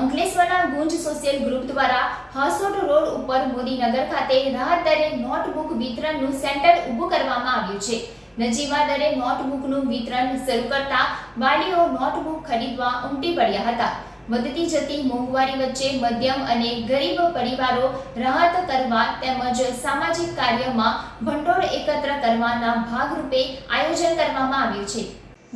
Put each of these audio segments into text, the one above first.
અંકલેશ્વરના ગુંજ social group દ્વારા Hansot road ઉપર મોદીનગર ખાતે રાહત દરે નોટબુક વિતરણનું સેન્ટર ઊભું કરવામાં આવ્યું છે. નજીવા દરે નોટબુકનું વિતરણ શરૂ કરતા વાલીઓ નોટબુક ખરીદવા ઉમટી પડ્યા હતા. વધતી જતી મોંઘવારી વચ્ચે મધ્યમ અને ગરીબ પરિવારો રાહત કરવા તેમજ સામાજિક કાર્યમાં ભંડોળ એકત્ર કરવાના ભાગરૂપે આયોજન કરવામાં આવ્યું છે.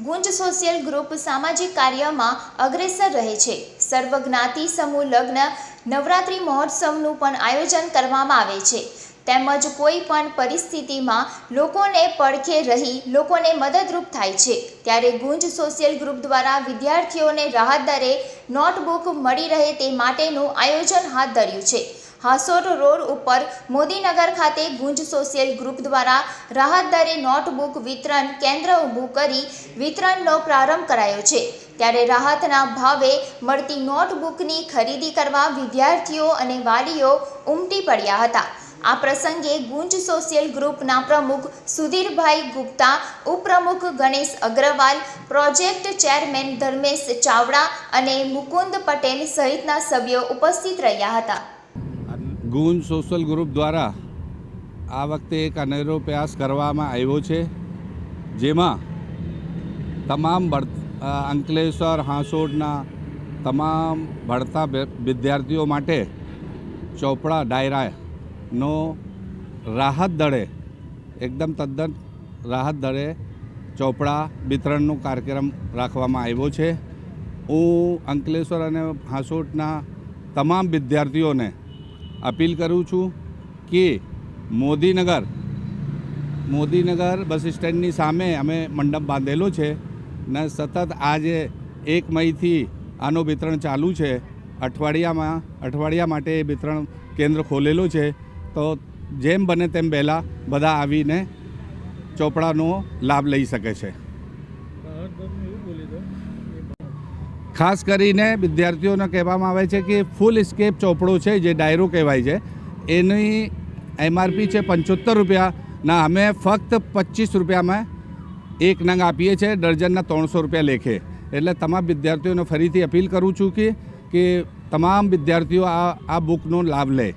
ગુંજ સોશિયલ ગ્રુપ સામાજિક કાર્યમાં અગ્રેસર રહે છે. સર્વજ્ઞાતિ સમૂહ લગ્ન નવરાત્રિ મહોત્સવનું પણ આયોજન કરવામાં આવે છે. તેમજ કોઈ પણ પરિસ્થિતિમાં લોકોને પડખે રહી લોકોને મદદરૂપ થાય છે. ત્યારે ગુંજ સોશિયલ ગ્રુપ દ્વારા વિદ્યાર્થીઓને રાહત દરે નોટબુક મળી રહે તે માટેનું આયોજન હાથ ધર્યું છે. હાસોટ રોડ ઉપર મોદીનગર ખાતે ગુંજ સોશિયલ ગ્રુપ દ્વારા રાહત દરે નોટબુક વિતરણ કેન્દ્ર ઊભું કરી વિતરણનો પ્રારંભ કરાયો છે. ત્યારે રાહતના ભાવે મળતી નોટબુકની ખરીદી કરવા વિદ્યાર્થીઓ અને વાલીઓ ઉમટી પડ્યા હતા. આ પ્રસંગે ગુંજ સોશિયલ ગ્રુપના પ્રમુખ સુધીરભાઈ ગુપ્તા, ઉપપ્રમુખ ગણેશ અગ્રવાલ, પ્રોજેક્ટ ચેરમેન ધર્મેશ ચાવડા અને મુકુંદ પટેલ સહિતના સભ્યો ઉપસ્થિત રહ્યા હતા. ગુંજ સોશિયલ ગ્રુપ દ્વારા આ વખતે એક અનેરો પ્રયાસ કરવામાં આવ્યો છે, જેમાં તમામ અંકલેશ્વર હાંસોડના તમામ ભણતા વિદ્યાર્થીઓ માટે ચોપડા ડાયરાનો રાહત દળે, એકદમ તદ્દન રાહત દળે ચોપડા વિતરણનો કાર્યક્રમ રાખવામાં આવ્યો છે. હું અંકલેશ્વર અને હાંસોટના તમામ વિદ્યાર્થીઓને અપીલ કરું છું કે મોદીનગર મોદીનગર બસ સ્ટેન્ડની સામે અમે મંડપ બાંધેલો છે. ને સતત આજે એક મઈથી આનું વિતરણ ચાલુ છે. અઠવાડિયામાં, અઠવાડિયા માટે એ વિતરણ કેન્દ્ર ખોલેલું છે. તો જેમ બને તેમ પહેલાં બધા આવીને ચોપડાનો લાભ લઈ શકે છે. ખાસ કરીને વિદ્યાર્થીઓને કહેવામાં આવે છે કે ફૂલ સ્કેપ ચોપડો છે, જે ડાયરો કહેવાય છે. એની એમઆરપી છે પંચોતેર રૂપિયા. ના, અમે ફક્ત પચીસ રૂપિયામાં એક નંગ આપીએ છીએ ડર્જનના ત્રણસો રૂપિયા લેખે. એટલે તમામ વિદ્યાર્થીઓને ફરીથી અપીલ કરું છું કે તમામ વિદ્યાર્થીઓ આ આ બુકનો લાભ લે.